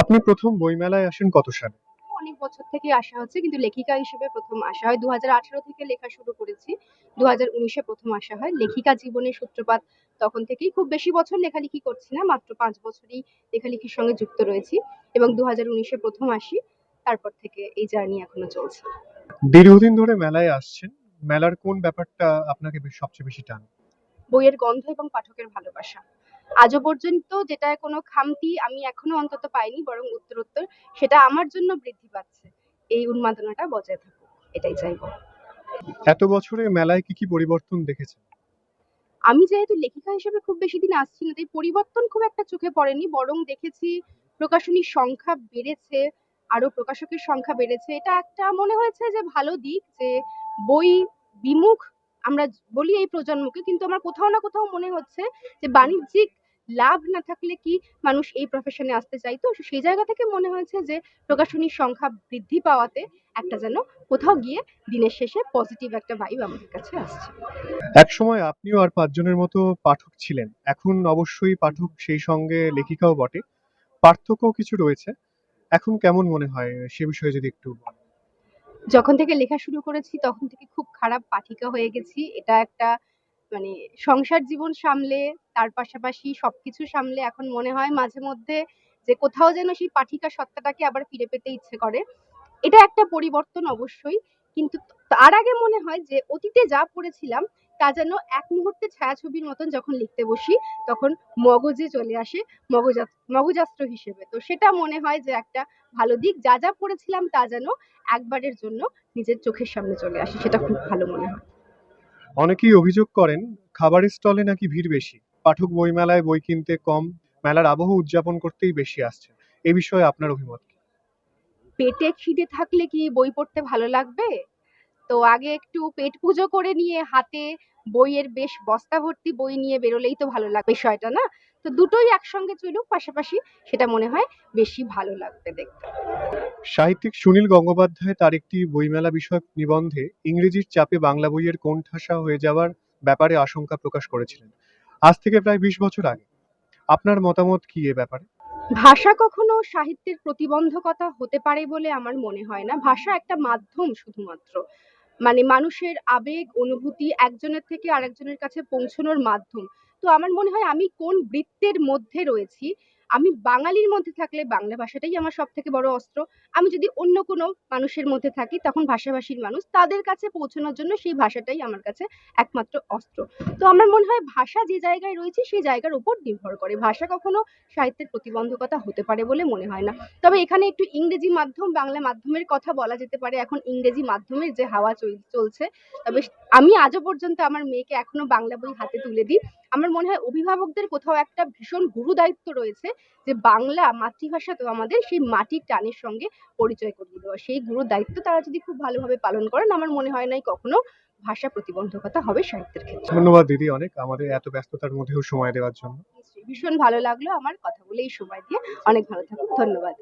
আপনি প্রথম বইমেলায় আসেন কত সালে? অনেক বছর থেকে আসা হচ্ছে কিন্তু লেখিকা হিসেবে প্রথম আসা হয়। দু থেকে লেখা শুরু করেছি। দু হাজার উনিশে প্রথম আসা হয়। লেখিকা জীবনের সূত্রপাত তখন থেকেই। খুব বেশি বছর লেখালেখি করছি না মাত্র পাঁচ বছরই লেখালেখির সঙ্গে যুক্ত রয়েছি এবং দু হাজার উনিশে প্রথম আসি। তারপর থেকে এই জার্নি এখনও চলছে। দীর্ঘদিন ধরে মেলায় আসছেন। মেলার কোন ব্যাপারটা আপনাকে সবচেয়ে বেশি টান? বইয়ের গন্ধ এবং পাঠকের ভালোবাসা। আজও পর্যন্ত যেটা কোনো খামতি আমি এখনও অন্তত পাইনি বরং উত্তরোত্তর সেটা আমার জন্য বৃদ্ধি পাচ্ছে। এই উন্মাদনাটা বজায় থাকুক এটাই চাইব। এত বছরে মেলায় কি কি পরিবর্তন দেখেছেন? আমি যেহেতু লেখিকা হিসেবে খুব বেশি দিন আসছি না তাই পরিবর্তন খুব একটা চোখে পড়েনি বরং দেখেছি প্রকাশনীর সংখ্যা বেড়েছে আরও প্রকাশকের সংখ্যা বেড়েছে। এটা একটা মনে হয়েছে যে ভালো দিক যে বই বিমুখ আমরা বলি এই প্রজন্মকে, কিন্তু আমার কোথাও না কোথাও মনে হচ্ছে যে বাণিজ্যিক লাভ না থাকলে কি মানুষ এই প্রফেশনে আসতে চাইতো? সেই জায়গা থেকে মনে হয়েছে যে প্রকাশনীর সংখ্যা বৃদ্ধি পাওয়াতে একটা যেন কোথাও গিয়ে দিনের শেষে পজিটিভ একটা ভাইব আমাদের কাছে আসছে। এক সময় আপনিও আর পাঁচজনের মতো পাঠক ছিলেন। এখন অবশ্যই পাঠক সেই সঙ্গে লেখিকাও বটে। পার্থক্য কিছু রয়েছে। এখন কেমন মনে হয় সে বিষয়ে যদি একটু বলেন। যখন থেকে লেখা শুরু করেছি, তখন থেকে খুব খারাপ পাঠিকা হয়ে গেছি। এটা একটা মানে সংসার জীবন সামলে, তার পাশাপাশি সবকিছু সামলে এখন মনে হয় মাঝে মধ্যে যে কোথাও যেন সেই পাঠিকা সত্তাটাকে আবার ফিরে পেতে ইচ্ছে করে। এটা একটা পরিবর্তন অবশ্যই, কিন্তু তার আগে মনে হয় যে অতীতে যা পড়েছিলাম তা যেন এক মুহূর্তে ছায়াছবির মতন যখন লিখতে বসি তখন মগজে চলে আসে মগজা মগজাস্ত্র হিসেবে। তো সেটা মনে হয় যে একটা ভালো দিক। যা যা পড়েছিলাম তা যেন একবারের জন্য নিজের চোখের সামনে চলে আসে সেটা খুব ভালো মনে হয়। অনেকেই অভিযোগ করেন খাবারের স্টলে নাকি ভিড় বেশি। পাঠক বইমেলায় বই কিনতে কম মেলার আবহ উদযাপন করতেই বেশি আসছে। এ বিষয়ে আপনার অভিমত কি? পেটে খিদে থাকলে কি বই পড়তে ভালো লাগবে? তো আগে একটু পেট পুজো করে নিয়ে হাতে বইয়ের বেশ বস্তা ভর্তি বই নিয়ে বেরোলেই তো ভালো লাগবে বিষয়টা না? তো দুটোই একসঙ্গে চলুক পাশাপাশি সেটা মনে হয় বেশি ভালো লাগবে দেখতে। সাহিত্যিক সুনীল গঙ্গোপাধ্যায় তার একটি বইমেলা বিষয়ক নিবন্ধে ইংরেজির চাপে বাংলা বইয়ের কোণঠাসা হয়ে যাওয়ার ব্যাপারে আশঙ্কা প্রকাশ করেছিলেন। আজ থেকে প্রায় বিশ বছর আগে। আপনার মতামত কি এ ব্যাপারে? ভাষা কখনো সাহিত্যের প্রতিবন্ধকতা হতে পারে বলে আমার মনে হয় না। ভাষা একটা মাধ্যম শুধুমাত্র। মানে মানুষের আবেগ, অনুভূতি একজনের থেকে আরেকজনের কাছে পৌঁছানোর মাধ্যম। তো আমার মনে হয় আমি কোন বৃত্তের মধ্যে রয়েছি আমি বাঙালির মধ্যে থাকলে বাংলা ভাষাটাই আমার সব থেকে বড় অস্ত্র। আমি যদি অন্য কোনো মানুষের মধ্যে থাকি, তখন ভাষাভাষীর মানুষ তাদের কাছে পৌঁছানোর জন্য সেই ভাষাটাই আমার কাছে একমাত্র অস্ত্র। তো আমার মনে হয় ভাষা যে জায়গায় রয়েছে, সেই জায়গার উপর নির্ভর করে। ভাষা কখনো সাহিত্যের প্রতিবন্ধকতা হতে পারে বলে মনে হয় না। তবে এখানে একটু ইংরেজি মাধ্যম, বাংলা মাধ্যমের কথা বলা যেতে পারে। এখন ইংরেজি মাধ্যমের যে হাওয়া চল- চলছে, তবে আমি আজও পর্যন্ত আমার মেয়েকে এখনও বাংলা বই হাতে তুলে দিই। আমার মনে হয় অভিভাবকদের কোথাও একটা ভীষণ গুরু দায়িত্ব রয়েছে যে বাংলা মাতৃভাষা তো আমাদের সেই মাটির টানের সঙ্গে পরিচয় করিয়ে দেওয়া। সেই গুরু দায়িত্ব তারা যদি খুব ভালোভাবে পালন করেন আমার মনে হয় নাই কখনো ভাষা প্রতিবন্ধকতা হবে সাহিত্যের ক্ষেত্রে। ধন্যবাদ দিদি অনেক আমাদের এত ব্যস্ততার মধ্যেও সময় দেওয়ার জন্য। ভীষণ ভালো লাগল আমার কথা বলে এই সময় দিয়ে। অনেক ভালো থাকুন ধন্যবাদ।